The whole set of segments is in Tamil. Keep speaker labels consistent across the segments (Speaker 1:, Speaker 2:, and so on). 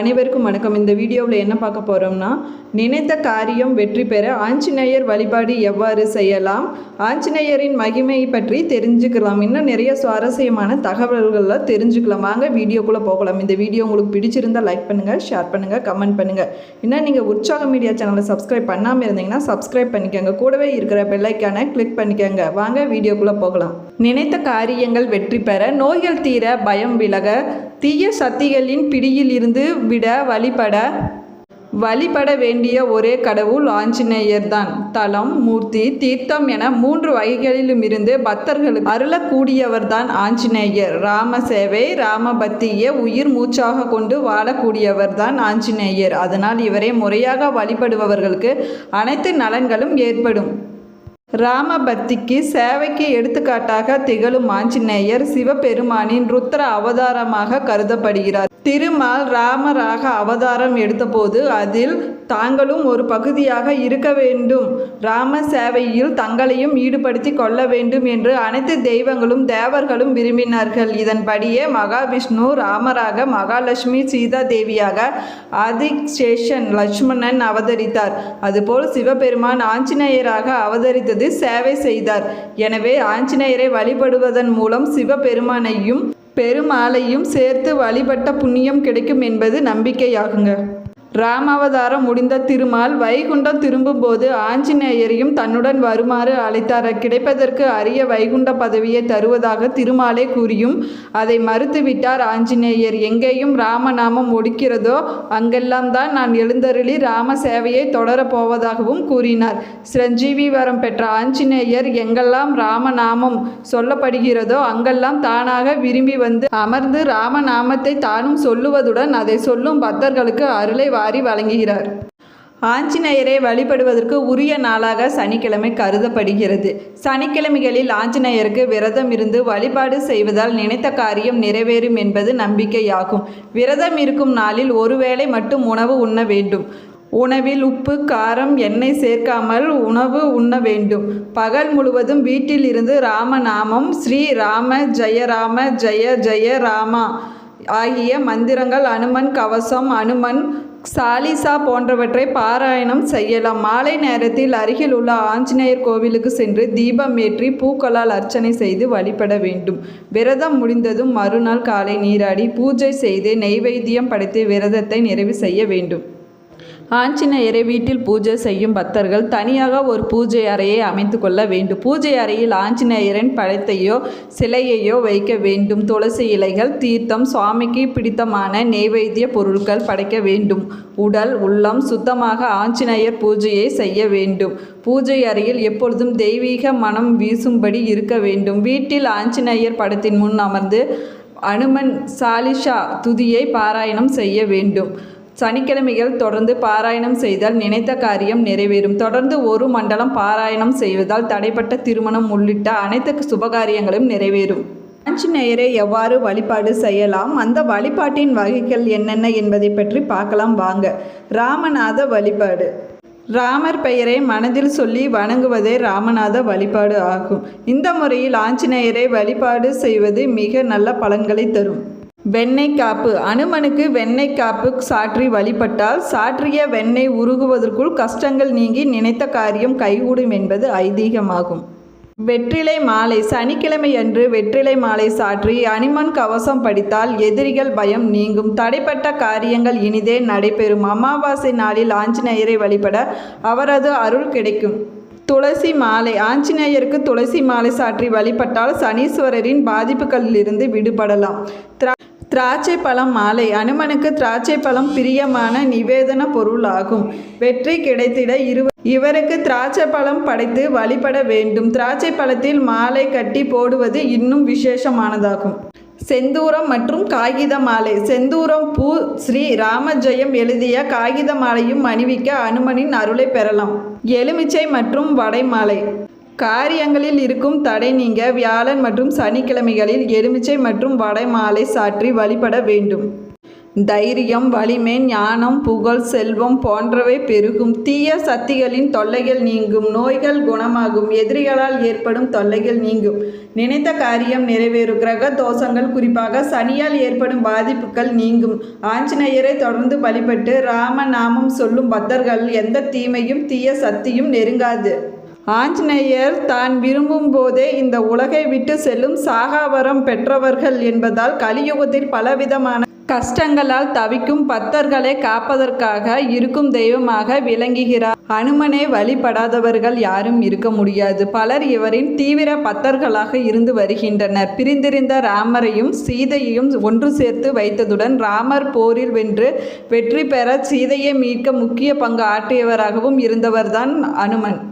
Speaker 1: அனைவருக்கும் வணக்கம். இந்த வீடியோவில் என்ன பார்க்க போகிறோம்னா நினைத்த காரியம் வெற்றி பெற ஆஞ்சநேயர் வழிபாடு எவ்வாறு செய்யலாம்? ஆஞ்சநேயரின் மகிமையை பற்றி தெரிஞ்சுக்கலாம். இன்னும் நிறைய சுவாரஸ்யமான தகவல்களை தெரிஞ்சுக்கலாம். வாங்க வீடியோக்குள்ளே போகலாம். இந்த வீடியோ உங்களுக்கு பிடிச்சிருந்தால் லைக் பண்ணுங்கள் ஷேர் பண்ணுங்கள் கமெண்ட் பண்ணுங்கள் இன்னும் நீங்கள் உற்சாக மீடியா சேனலை சப்ஸ்கிரைப் பண்ணாமல் இருந்தீங்கன்னா சப்ஸ்கிரைப் பண்ணிக்கோங்க. கூடவே இருக்கிற பெல்லைக்கான கிளிக் பண்ணிக்கோங்க. வாங்க வீடியோக்குள்ளே போகலாம். நினைத்த காரியங்கள் வெற்றி பெற நோய்கள் தீர பயம் விலக தீய சக்திகளின் பிடியில் இருந்து விட வழிபட வழிபட வேண்டிய ஒரே கடவுள் ஆஞ்சநேயர் தான் தலம் மூர்த்தி தீர்த்தம் என மூன்று வகைகளிலும் இருந்து பக்தர்களுக்கு அருளக்கூடியவர்தான் ஆஞ்சநேயர். ராம சேவை ராம பக்தியை உயிர் மூச்சாக கொண்டு வாழக்கூடியவர்தான் ஆஞ்சநேயர். அதனால் இவரை முறையாக வழிபடுபவர்களுக்கு அனைத்து நலன்களும் ஏற்படும். ராமபக்திக்கு சேவைக்கு எடுத்துக்காட்டாக திகழும் ஆஞ்சநேயர் சிவபெருமானின் ருத்ர அவதாரமாக கருதப்படுகிறார். திருமால் ராமராக அவதாரம் எடுத்தபோது அதில் தாங்களும் ஒரு பகுதியாக இருக்க வேண்டும். ராம சேவையில் தங்களையும் ஈடுபடுத்தி கொள்ள வேண்டும் என்று அனைத்து தெய்வங்களும் தேவர்களும் விரும்பினார்கள். இதன்படியே மகாவிஷ்ணு ராமராக மகாலட்சுமி சீதா தேவியாக ஆதிசேஷன் லட்சுமணன் அவதரித்தார். அதுபோல் சிவபெருமான் ஆஞ்சநேயராக அவதரித்தது சேவை செய்தார். எனவே ஆஞ்சநேயரை வழிபடுவதன் மூலம் சிவபெருமானையும் பெருமாளையும் சேர்த்து வழிபட்ட புண்ணியம் கிடைக்கும் என்பது நம்பிக்கையாகுங்க. ராமாவதாரம் முடிந்த திருமால் வைகுண்டம் திரும்பும்போது ஆஞ்சநேயரையும் தன்னுடன் வருமாறு அழைத்தார். கிடைப்பதற்கு அரிய வைகுண்ட பதவியை தருவதாக திருமாலே கூறியும் அதை மறுத்துவிட்டார் ஆஞ்சநேயர். எங்கேயும் ராமநாமம் ஒடுக்கிறதோ அங்கெல்லாம் தான் நான் எழுந்தருளி ராம சேவையை தொடரப் போவதாகவும் கூறினார். சிரஞ்சீவி வரம் பெற்ற ஆஞ்சநேயர் எங்கெல்லாம் ராமநாமம் சொல்லப்படுகிறதோ அங்கெல்லாம் தானாக விரும்பி வந்து அமர்ந்து ராமநாமத்தை தானும் சொல்லுவதுடன் அதை சொல்லும் பக்தர்களுக்கு அருளை வாரி வழங்குகிறார். ஆஞ்சநேயரை வழிபடுவதற்கு உரிய நாளாக சனிக்கிழமை கருதப்படுகிறது. சனிக்கிழமைகளில் ஆஞ்சநேயருக்கு விரதம் இருந்து வழிபாடு செய்வதால் நினைத்த காரியம் நிறைவேறும் என்பது நம்பிக்கையாகும். விரதம் இருக்கும் நாளில் ஒருவேளை மட்டும் உணவு உண்ண வேண்டும். உணவில் உப்பு காரம் எண்ணெய் சேர்க்காமல் உணவு உண்ண வேண்டும். பகல் முழுவதும் வீட்டில் இருந்து ராமநாமம் ஸ்ரீ ராம ஜெய ராம ஜெய ஜெய ராமா ஆகிய மந்திரங்கள் அனுமன் கவசம் அனுமன் சாலிசா போன்றவற்றை பாராயணம் செய்யலாம். மாலை நேரத்தில் அருகில் உள்ள ஆஞ்சநேயர் கோவிலுக்கு சென்று தீபம் ஏற்றி பூக்களால் அர்ச்சனை செய்து வழிபட வேண்டும். விரதம் முடிந்ததும் மறுநாள் காலை நீராடி பூஜை செய்து நெய்வேத்தியம் படைத்து விரதத்தை நிறைவு செய்ய வேண்டும். ஆஞ்சநேயரை வீட்டில் பூஜை செய்யும் பக்தர்கள் தனியாக ஒரு பூஜை அறையை அமைத்து கொள்ள வேண்டும். பூஜை அறையில் ஆஞ்சநேயரின் படத்தையோ சிலையையோ வைக்க வேண்டும். துளசி இலைகள் தீர்த்தம் சுவாமிக்கு பிடித்தமான நெய்வேத்திய பொருட்கள் படைக்க வேண்டும். உடல் உள்ளம் சுத்தமாக ஆஞ்சநேயர் பூஜையை செய்ய வேண்டும். பூஜை அறையில் எப்பொழுதும் தெய்வீக மனம் வீசும்படி இருக்க வேண்டும். வீட்டில் ஆஞ்சநேயர் படத்தின் முன் அமர்ந்து அனுமன் சாலிஷா துதியை பாராயணம் செய்ய வேண்டும். சனிக்கிழமைகள் தொடர்ந்து பாராயணம் செய்தால் நினைத்த காரியம் நிறைவேறும். தொடர்ந்து ஒரு மண்டலம் பாராயணம் செய்வதால் தடைப்பட்ட திருமணம் உள்ளிட்ட அனைத்து சுபகாரியங்களும் நிறைவேறும். ஆஞ்சநேயரை எவ்வாறு வழிபாடு செய்யலாம்? அந்த வழிபாட்டின் வகைகள் என்னென்ன என்பதை பற்றி பார்க்கலாம் வாங்க. ராமநாத வழிபாடு. ராமர் பெயரை மனதில் சொல்லி வணங்குவதே ராமநாத வழிபாடு ஆகும். இந்த முறையில் ஆஞ்சநேயரை வழிபாடு செய்வது மிக நல்ல பலன்களை தரும். வெண்ணெய் காப்பு. அனுமனுக்கு வெண்ணெய் காப்பு சாற்றி வழிபட்டால் சாற்றிய வெண்ணெய் உருகுவதற்குள் கஷ்டங்கள் நீங்கி நினைத்த காரியம் கைகூடும் என்பது ஐதீகமாகும். வெற்றிலை மாலை. சனிக்கிழமை அன்று வெற்றிலை மாலை சாற்றி அனிமன் கவசம் படித்தால் எதிரிகள் பயம் நீங்கும். தடைப்பட்ட காரியங்கள் இனிதே நடைபெறும். அமாவாசை நாளில் ஆஞ்சநேயரை வழிபட அவரது அருள் கிடைக்கும். துளசி மாலை. ஆஞ்சநேயருக்கு துளசி மாலை சாற்றி வழிபட்டால் சனீஸ்வரரின் பாதிப்புகளிலிருந்து விடுபடலாம். திரா திராட்சை பழம் மாலை. அனுமனுக்கு திராட்சை பழம் பிரியமான நிவேதன பொருள் ஆகும் வெற்றி கிடைத்திட இரு இவருக்கு திராட்சை பழம் படைத்து வழிபட வேண்டும். திராட்சை பழத்தில் மாலை கட்டி போடுவது இன்னும் விசேஷமானதாகும். செந்தூரம் மற்றும் காகித மாலை. செந்தூரம் பூ ஸ்ரீ ராமஜெயம் எழுதிய காகித மாலையும் அணிவிக்க அனுமனின் அருளை பெறலாம். எலுமிச்சை மற்றும் வடை மாலை. காரியங்களில் இருக்கும் தடை நீங்க வியாழன் மற்றும் சனிக்கிழமைகளில் எலுமிச்சை மற்றும் வடை மாலை சாற்றி வழிபட வேண்டும். தைரியம் வலிமை ஞானம் புகழ் செல்வம் போன்றவை பெருகும். தீய சக்திகளின் தொல்லைகள் நீங்கும். நோய்கள் குணமாகும். எதிரிகளால் ஏற்படும் தொல்லைகள் நீங்கும். நினைத்த காரியம் நிறைவேறும். கிரக தோஷங்கள் குறிப்பாக சனியால் ஏற்படும் பாதிப்புகள் நீங்கும். ஆஞ்சநேயரை தொடர்ந்து வழிபட்டு ராம நாமம் சொல்லும் பக்தர்கள் எந்த தீமையும் தீய சக்தியும் நெருங்காது. ஆஞ்சநேயர் தான் விரும்பும் போதே இந்த உலகை விட்டு செல்லும் சாகாவரம் பெற்றவர்கள் என்பதால் கலியுகத்தில் பலவிதமான கஷ்டங்களால் தவிக்கும் பக்தர்களை காப்பதற்காக இருக்கும் தெய்வமாக விளங்குகிறார். அனுமனை வழிபடாதவர்கள் யாரும் இருக்க முடியாது. பலர் இவரின் தீவிர பக்தர்களாக இருந்து வருகின்றனர். பிரிந்திருந்த ராமரையும் சீதையையும் ஒன்று சேர்த்து வைத்ததுடன் ராமர் போரில் வென்று வெற்றி பெற சீதையை மீட்க முக்கிய பங்கு ஆற்றியவராகவும் இருந்தவர்தான் அனுமன்.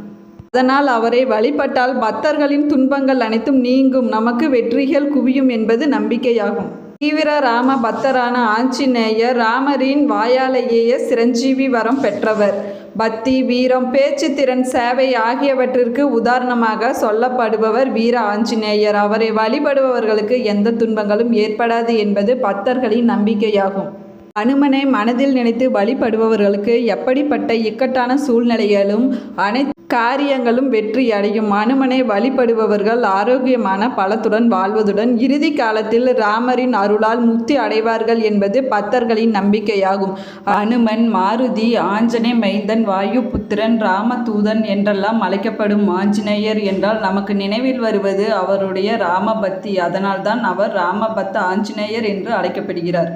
Speaker 1: அதனால் அவரை வழிபட்டால் பக்தர்களின் துன்பங்கள் அனைத்தும் நீங்கும். நமக்கு வெற்றிகள் குவியும் என்பது நம்பிக்கையாகும். தீவிர ராம பக்தரான ஆஞ்சநேயர் ராமரின் வாயாலேயே சிரஞ்சீவி வரம் பெற்றவர். பக்தி வீரம் பேச்சு திறன் சேவை ஆகியவற்றிற்கு உதாரணமாக சொல்லப்படுபவர் வீர ஆஞ்சநேயர். அவரை வழிபடுபவர்களுக்கு எந்த துன்பங்களும் ஏற்படாது என்பது பக்தர்களின் நம்பிக்கையாகும். அனுமனை மனதில் நினைத்து வழிபடுபவர்களுக்கு எப்படிப்பட்ட இக்கட்டான சூழ்நிலைகளும் அனைத்து காரியங்களும் வெற்றி அடையும். அனுமனை வழிபடுபவர்கள் ஆரோக்கியமான பலத்துடன் வாழ்வதுடன் இறுதி காலத்தில் ராமரின் அருளால் முக்தி அடைவார்கள் என்பது பக்தர்களின் நம்பிக்கையாகும். அனுமன் மாருதி ஆஞ்சனை மைந்தன் வாயு புத்திரன் ராமதூதன் என்றெல்லாம் அழைக்கப்படும் ஆஞ்சநேயர் என்றால் நமக்கு நினைவில் வருவது அவருடைய ராமபக்தி. அதனால்தான் அவர் ராமபக்த ஆஞ்சநேயர் என்று அழைக்கப்படுகிறார்.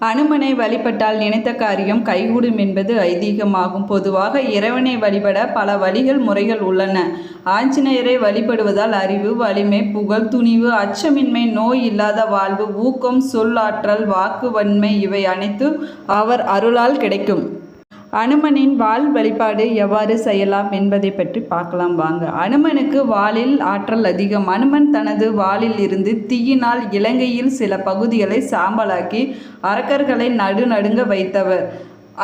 Speaker 1: அனுமனை வழிபட்டால் நினைத்த காரியம் கைகூடும் என்பது ஐதீகமாகும். பொதுவாக இறைவனை வழிபட பல வழிகள் முறைகள் உள்ளன. ஆஞ்சநேயரை வழிபடுவதால் அறிவு வலிமை புகழ் துணிவு அச்சமின்மை நோய் இல்லாத வாழ்வு ஊக்கம் சொல்லாற்றல் வாக்கு வன்மை இவை அனைத்தும் அவர் அருளால் கிடைக்கும். அனுமனின் வாள் வழிபாடு எவ்வாறு செய்யலாம் என்பதை பற்றி பார்க்கலாம் வாங்க. அனுமனுக்கு வாளில் ஆற்றல் அதிகம். அனுமன் தனது வாளில் இருந்து தீயினால் இலங்கையில் சில பகுதிகளை சாம்பலாக்கி அரக்கர்களை நடுநடுங்க வைத்தவர்.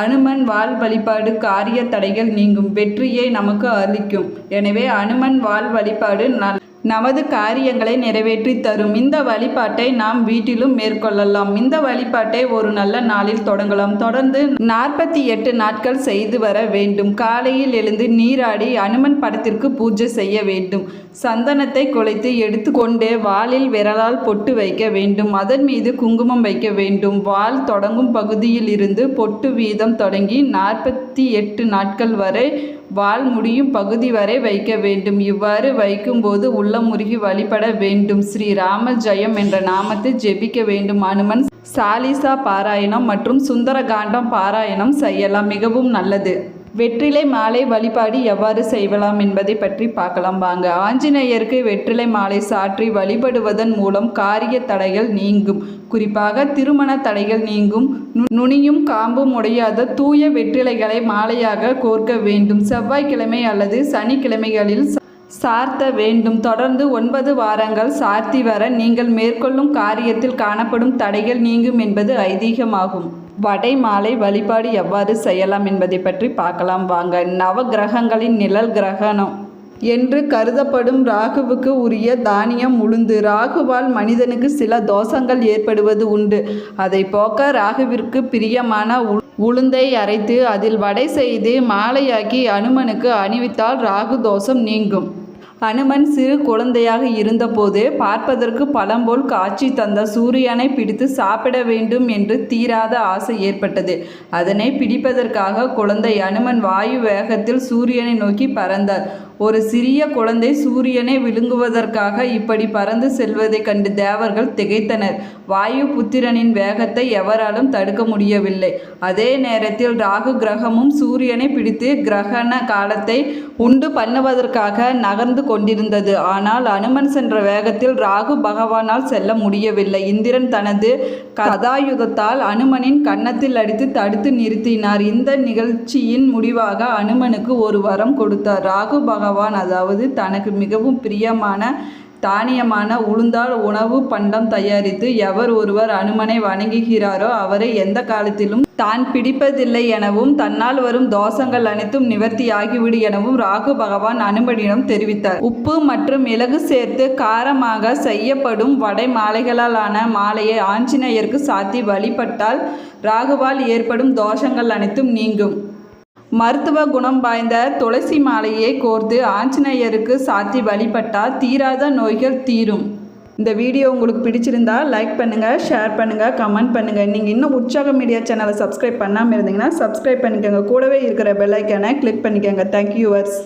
Speaker 1: அனுமன் வாள் வழிபாடு காரிய தடைகள் நீங்கும். வெற்றியை நமக்கு அளிக்கும். எனவே அனுமன் வாள் வழிபாடு நல் நமது காரியங்களை நிறைவேற்றி தரும். இந்த வழிபாட்டை நாம் வீட்டிலும் மேற்கொள்ளலாம். இந்த வழிபாட்டை ஒரு நல்ல நாளில் தொடங்கலாம். தொடர்ந்து நாற்பத்தி எட்டு நாட்கள் செய்து வர வேண்டும். காலையில் எழுந்து நீராடி அனுமன் படத்திற்கு பூஜை செய்ய வேண்டும். சந்தனத்தை குலைத்து எடுத்துக்கொண்டு வாளில் விரலால் பொட்டு வைக்க வேண்டும். அதன் மீது குங்குமம் வைக்க வேண்டும். வால் தொடங்கும் பகுதியில் இருந்து பொட்டு வீதம் தொடங்கி நாற்பத்தி எட்டு நாட்கள் வரை வால் முடியும் பகுதி வரை வைக்க வேண்டும். இவ்வாறு வைக்கும்போது உள்ளம் முருகி வழிபட வேண்டும். ஸ்ரீ ராம ஜெயம் என்ற நாமத்தை ஜெபிக்க வேண்டும். அனுமன் சாலிசா பாராயணம் மற்றும் சுந்தரகாண்டம் பாராயணம் செய்யலாம். மிகவும் நல்லது. வெற்றிலை மாலை வழிபாடு எவ்வாறு செய்யலாம் என்பதை பற்றி பார்க்கலாம் வாங்க. ஆஞ்சநேயருக்கு வெற்றிலை மாலை சாற்றி வழிபடுவதன் மூலம் காரிய தடைகள் நீங்கும். குறிப்பாக திருமண தடைகள் நீங்கும். நுனியும் காம்பும் உடையாத தூய வெற்றிலைகளை மாலையாக கோர்க்க வேண்டும். செவ்வாய்க்கிழமை அல்லது சனிக்கிழமைகளில் சார்த்த வேண்டும். தொடர்ந்து ஒன்பது வாரங்கள் சார்த்தி வர நீங்கள் மேற்கொள்ளும் காரியத்தில் காணப்படும் தடைகள் நீங்கும் என்பது ஐதீகமாகும். வடை மாலை வழிபாடு எவ்வாறு செய்யலாம் என்பதை பற்றி பார்க்கலாம். வாங்க நவ கிரகங்களின் நிழல் கிரகணம். என்று கருதப்படும் ராகுவுக்கு உரிய தானியம் உளுந்து. ராகுவால் மனிதனுக்கு சில தோஷங்கள் ஏற்படுவது உண்டு. அதை போக்க ராகுவிற்கு பிரியமான உளுந்தை அரைத்து அதில் வடை செய்து மாலையாக்கி அனுமனுக்கு அணிவித்தால் ராகு தோஷம் நீங்கும். அனுமன் சிறு குழந்தையாக இருந்தபோது பார்ப்பதற்கு பழம்போல் காட்சி தந்த சூரியனை பிடித்து சாப்பிட வேண்டும் என்று தீராத ஆசை ஏற்பட்டது. அதனை பிடிப்பதற்காக குழந்தை அனுமன் வாயு வேகத்தில் சூரியனை நோக்கி பறந்தார். ஒரு சிறிய குழந்தை சூரியனை விழுங்குவதற்காக இப்படி பறந்து செல்வதைக் கண்டு தேவர்கள் திகைத்தனர். வாயு புத்திரனின் வேகத்தை எவராலும் தடுக்க முடியவில்லை. அதே நேரத்தில் ராகு கிரகமும் சூரியனை பிடித்து கிரகண காலத்தை உண்டு பண்ணுவதற்காக நகர்ந்து கொண்டிருந்தது. ஆனால் அனுமன் சென்ற வேகத்தில் ராகு பகவானால் செல்ல முடியவில்லை. இந்திரன் தனது கதாயுதத்தால் அனுமனின் கன்னத்தில் அடித்து தடுத்து நிறுத்தினார். இந்த நிகழ்ச்சியின் முடிவாக அனுமனுக்கு ஒரு வரம் கொடுத்தார். ராகு பகவான் அதாவது தனக்கு மிகவும் பிரியமான தானியமான உளுந்தால் உணவு பண்டம் தயாரித்து எவர் ஒருவர் அனுமனை வணங்குகிறாரோ அவரை எந்த காலத்திலும் தான் பிடிப்பதில்லை எனவும் தன்னால் வரும் தோஷங்கள் அனைத்தும் நிவர்த்தியாகிவிடு எனவும் ராகு பகவான் அனுமனிடம் தெரிவித்தார். உப்பு மற்றும் மிளகு சேர்த்து காரமாக செய்யப்படும் வடை மாலைகளாலான மாலையை ஆஞ்சநேயருக்கு சாத்தி வழிபட்டால் ராகுவால் ஏற்படும் தோஷங்கள் அனைத்தும் நீங்கும். மருத்துவ குணம் வாய்ந்த துளசி மாலையை கோர்த்து ஆஞ்சநேயருக்கு சாத்தி வழிபட்டால் தீராத நோய்கள் தீரும். இந்த வீடியோ உங்களுக்கு பிடிச்சிருந்தா லைக் பண்ணுங்கள் ஷேர் பண்ணுங்கள் கமெண்ட் பண்ணுங்கள் நீங்கள் இன்னும் உற்சாக மீடியா சேனலை சப்ஸ்கிரைப் பண்ணாமல் இருந்தீங்கன்னா சப்ஸ்கிரைப் பண்ணிக்கோங்க. கூடவே இருக்கிற பெல் கிளிக் பண்ணிக்கோங்க. Thank you verse